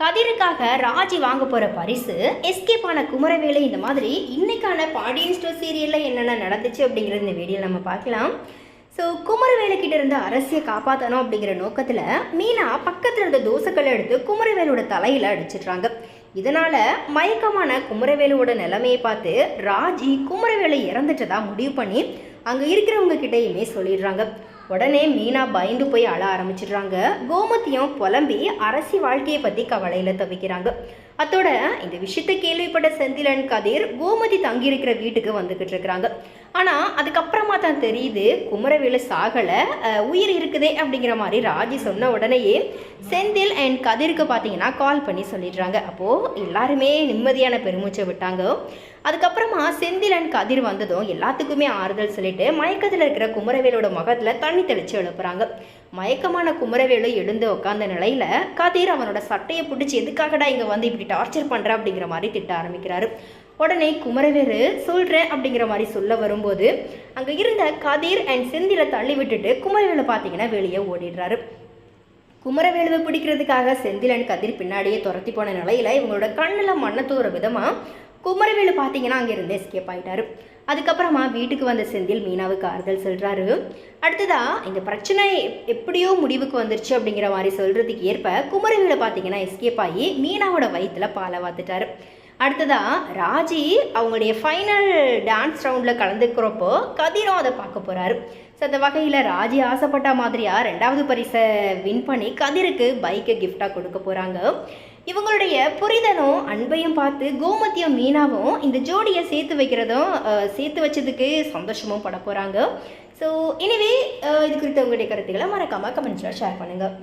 கதிருக்காக ராஜி வாங்க போகிற பரிசு எஸ்கேப் ஆன குமரவேலை இந்த மாதிரி இன்னைக்கான பாடியன் ஸ்டோர் சீரியலில் என்னென்ன நடந்துச்சு அப்படிங்கிறது இந்த வீடியோ நம்ம பார்க்கலாம். ஸோ குமரவேலு கிட்ட இருந்த அரசியை காப்பாற்றணும் அப்படிங்கிற நோக்கத்தில் மீனா பக்கத்தில் இருந்த தோசைக்கல்லை எடுத்து குமரவேலோட தலையில் அடிச்சிடுறாங்க. இதனால் மயக்கமான குமரவேலுவோட நிலைமையை பார்த்து ராஜி குமரவேலை இறந்துட்டதாக முடிவு பண்ணி அங்கே இருக்கிறவங்க கிட்டேயுமே சொல்லிடுறாங்க. உடனே மீனா பயந்து போய் அழ ஆரம்பிச்சிடுறாங்க. கோமதியும் புலம்பி அரசி வாழ்க்கையை பற்றி கவலையில் தவிக்கிறாங்க. அத்தோட இந்த விஷயத்தை கேள்விப்பட்ட செந்திலன் கதிர் கோமதி தங்கியிருக்கிற வீட்டுக்கு வந்துக்கிட்டு இருக்கிறாங்க. ஆனால் அதுக்கப்புறமா தான் தெரியுது குமரவேலு சாகலை உயிர் இருக்குதே அப்படிங்கிற மாதிரி ராஜி சொன்ன உடனேயே செந்தில் அண்ட் கதிருக்கு பார்த்தீங்கன்னா கால் பண்ணி சொல்லிடுறாங்க. அப்போது எல்லாருமே நிம்மதியான பெருமூச்சை விட்டாங்க. அதுக்கப்புறமா செந்தில் அண்ட் கதிர் வந்ததும் எல்லாத்துக்குமே ஆறுதல் சொல்லிட்டு மயக்கத்தில் இருக்கிற குமரவேலோட முகத்தில் தண்ணி தெளிச்சு எழுப்புறாங்க. மயக்கமான குமரவேலு எழுந்து உட்காந்த நிலையில கதிர் அவனோட சட்டையை பிடிச்சி எதுக்காகடா இங்கே வந்து இப்படி டார்ச்சர் பண்ணுற அப்படிங்கிற மாதிரி திட்ட ஆரம்பிக்கிறாரு. உடனே குமரவேலு சொல்கிறேன் அப்படிங்கிற மாதிரி சொல்ல வரும்போது அங்கே இருந்த கதிர் அண்ட் செந்தில தள்ளி விட்டுட்டு குமரவேலு பார்த்தீங்கன்னா வெளியே ஓடிடுறாரு. குமரவேலுவை பிடிக்கிறதுக்காக செந்திலன் கதிர் பின்னாடியே துரத்தி போன நிலையில இவங்களோட கண்ணில் மண்ணை தூர விதமாக குமரவேலு பார்த்தீங்கன்னா அங்கேருந்து எஸ்கேப் ஆகிட்டாரு அதுக்கப்புறமா வீட்டுக்கு வந்த செந்தில் மீனாவுக்கு ஆறுதல் சொல்கிறாரு அடுத்ததா இந்த பிரச்சனை எப்படியோ முடிவுக்கு வந்துருச்சு அப்படிங்கிற மாதிரி சொல்கிறதுக்கு ஏற்ப குமரவேலு பார்த்தீங்கன்னா எஸ்கேப் ஆகி மீனாவோட வயிற்றுல பாலை வாத்துட்டாரு. அடுத்ததா ராஜி அவங்களுடைய ஃபைனல் டான்ஸ் ரவுண்டில் கலந்துக்கிறப்போ கதிரும் அதை பார்க்க போகிறாரு ஸோ அந்த வகையில் ராஜி ஆசைப்பட்ட மாதிரியாக ரெண்டாவது பரிசை வின் பண்ணி கதிருக்கு பைக்கை கிஃப்டாக கொடுக்க போகிறாங்க இவங்களுடைய புரிதலும் அன்பையும் பார்த்து கோமத்தியும் மீனாவும் இந்த ஜோடியை சேர்த்து வைக்கிறதும் சேர்த்து வச்சதுக்கு சந்தோஷமும் பட போகிறாங்க ஸோ எனிவே இது குறித்த உங்களுடைய கருத்துக்களை மறக்காமல் கமெண்ட்ஸில் ஷேர் பண்ணுங்கள்